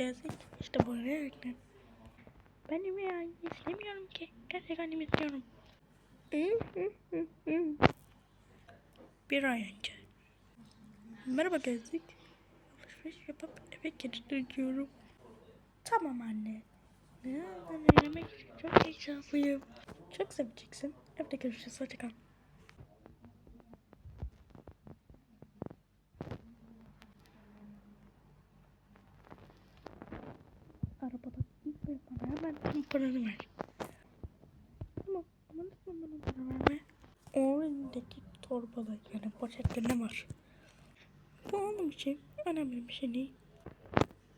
Geldik işte buraya ekle. Ben Ümit anne istemiyorum ki. Gerçek annemi istiyorum. Bir ay önce. Merhaba gezdik. Alışveriş yapıp eve geri dönüyorum. Tamam anne. Ne? Ben için çok heyecanlıyım. Çok seveceksin. Evde görüşürüz. Hoşça hemen tüm paranı ver. Tamam bana para verme. O elindeki torbada yani poşette ne var? Bu onun için önemli bir şey değil.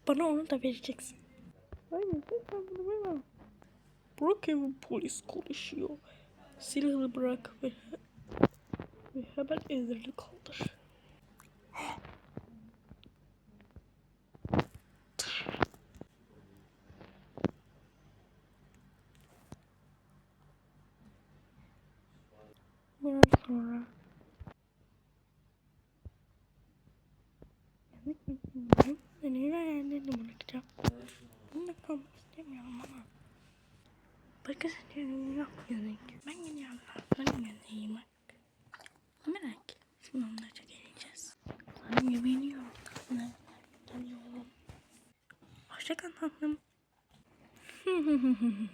Bana onu da vereceksin. Hayır lütfen bunu verme. Bırak evin polis konuşuyor. Silahını bırak ve, ve hemen ellerini kaldır. Sonra. Mi yiyeceğim? Ben yine yerlerini bırakacağım. Bununla kalmak istemiyorum ama. Başkası diyorum yapmıyorduk. Ben gidiyorum. Ben yanayım bak. Merak. Şimdi onlarca geleceğiz. Ben geliyorum. Hoşça kal tatlım.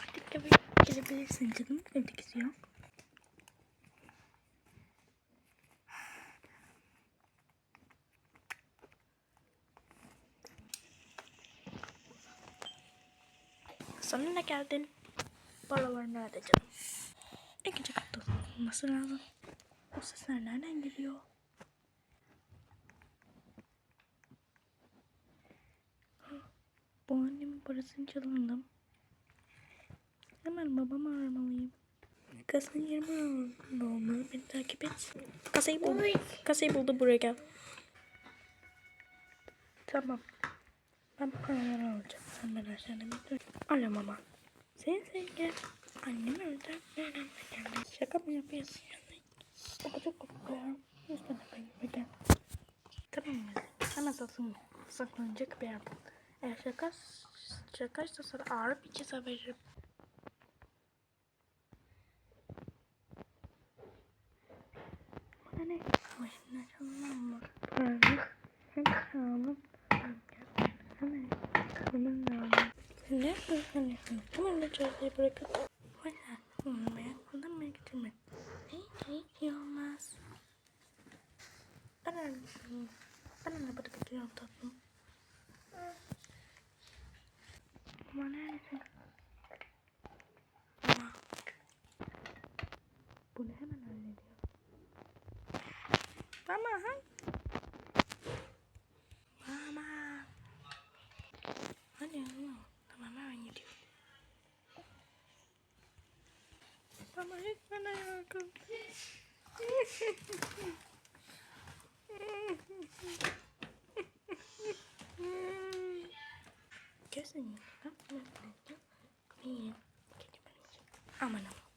Artık eve gelebilirsin canım. Evde gidiyor. Sonuna geldin. Paralar nerede canım? İkinci katta olması lazım. O sesler nereden geliyor? Bu annemin parasını çalındım. Hemen babamı aramalıyım. Kasayı bulmalı. Beni takip et. Kasayı buldu. Kasayı buldu buraya gel. Tamam. Ben paraları alacağım. Sen ben aşağıda bekle. Alo mama. Senin sevgili annemi öldürmeden geldi. Şaka mı yapıyorsun yani? Baba çok korkuyorum. Lütfen efendim gel. Tamam mı? Hemen sakın. Saklanacak bir yer. Eğer şaka, şakaysa sana ağır bir ceza veririm. Ne? Ama şimdi açalım mı? Paranı. Hem sağlam. Hemen lazım. Ne yapıyorsun? Hemen de çözüyü bırakıp. O yüzden kullanmaya, kullanmaya getirme. Ne? Ne? Hiç olmaz. Ben arabada, ben arabada bekliyorum tatlım. Ama neredesin? Ama bunu hemen hallediyor. Mama, ha? Mama. Hadi ama. Tamam hemen gidiyorum. Ama hiç bana yakın. Gözün yok. Aman aman.